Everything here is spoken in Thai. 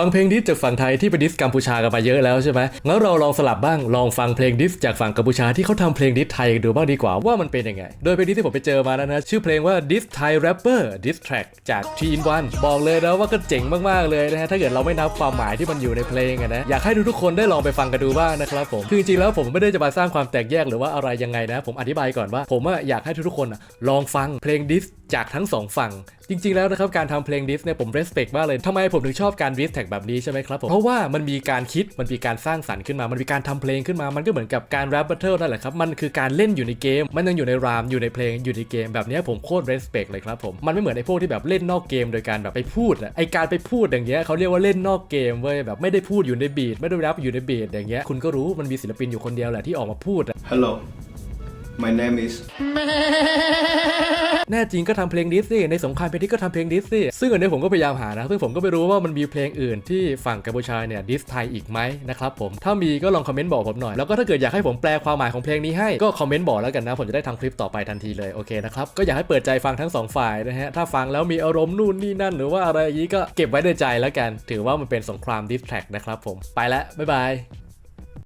ฟังเพลงดิสจากฝั่งไทยที่ไปดิสกัมพูชากันมาเยอะแล้วใช่ไหมงั้นเราลองสลับบ้างลองฟังเพลงดิสจากฝั่งกัมพูชาที่เขาทำเพลงดิสไทยดูบ้างดีกว่าว่ามันเป็นยังไง โดยเพลงดิสที่ผมไปเจอมานั้นนะชื่อเพลงว่า Diss Thai Rapper Diss Track จาก t in One บอกเลยนะว่าก็เจ๋งมากๆเลยนะฮะถ้าเกิดเราไม่นับความหมายที่มันอยู่ในเพลงนะอยากให้ทุกๆคนได้ลองไปฟังกันดูบ้างนะครับผมคือจริงๆแล้วผมไม่ได้จะมาสร้างความแตกแยกหรือว่าอะไรยังไงนะ ผมอธิบายก่อนว่า ผมอยากให้ทุกๆคนลองฟังเพลงดิสจากทั้งสองฝั่ง จริง ๆ แล้วนะครับ การทำเพลงดิสเนี่ยผม respect มากเลยทำไมผมถึงชอบการดิสแท็กแบบนี้ใช่ไหมครับผม เพราะว่ามันมีการคิดมันมีการสร้างสรรค์ขึ้นมา มันมีการทำเพลงขึ้นมา มันก็เหมือนกับการ rap battle นั่นแหละครับ มันคือการเล่นอยู่ในเกม มันยังอยู่ในรามอยู่ในเพลงอยู่ในเกมแบบเนี้ยผมโคตร respect เลยครับผม มันไม่เหมือนไอ้พวกที่แบบเล่นนอกเกมโดยการแบบไปพูดอะไอการไปพูดอย่างเงี้ยเขาเรียกว่าเล่นนอกเกมเว้ยแบบไม่ได้พูดอยู่ในบีทไม่ได้ rap อยู่ในบีทอย่างเงี้ยคุณก็รู้มันมีศิลปินอยู่คนเดียวแหละที่ออกมาพูดอะ Hello, my name is แน่จริงก็ทำเพลงดิสสิในสงครามเพลงที่ก็ทำเพลงดิสสิซึ่งอันนี้ผมก็พยายามหานะซึ่งผมก็ไม่รู้ว่ามันมีเพลงอื่นที่ฝั่งกัมพูชาเนี่ยดิสไทยอีกไหมนะครับผมถ้ามีก็ลองคอมเมนต์บอกผมหน่อยแล้วก็ถ้าเกิดอยากให้ผมแปลความหมายของเพลงนี้ให้ก็คอมเมนต์บอกแล้วกันนะผมจะได้ทำคลิปต่อไปทันทีเลยโอเคนะครับก็อยากให้เปิดใจฟังทั้งสองฝ่ายนะฮะถ้าฟังแล้วมีอารมณ์นู่นนี่นั่น หรือว่าอะไรอย่างนี้ก็เก็บไว้ในใจแล้วกัน ถือว่ามันเป็นสงครามดิสแทร็กนะครับผมไปแล้วบ๊ายบาย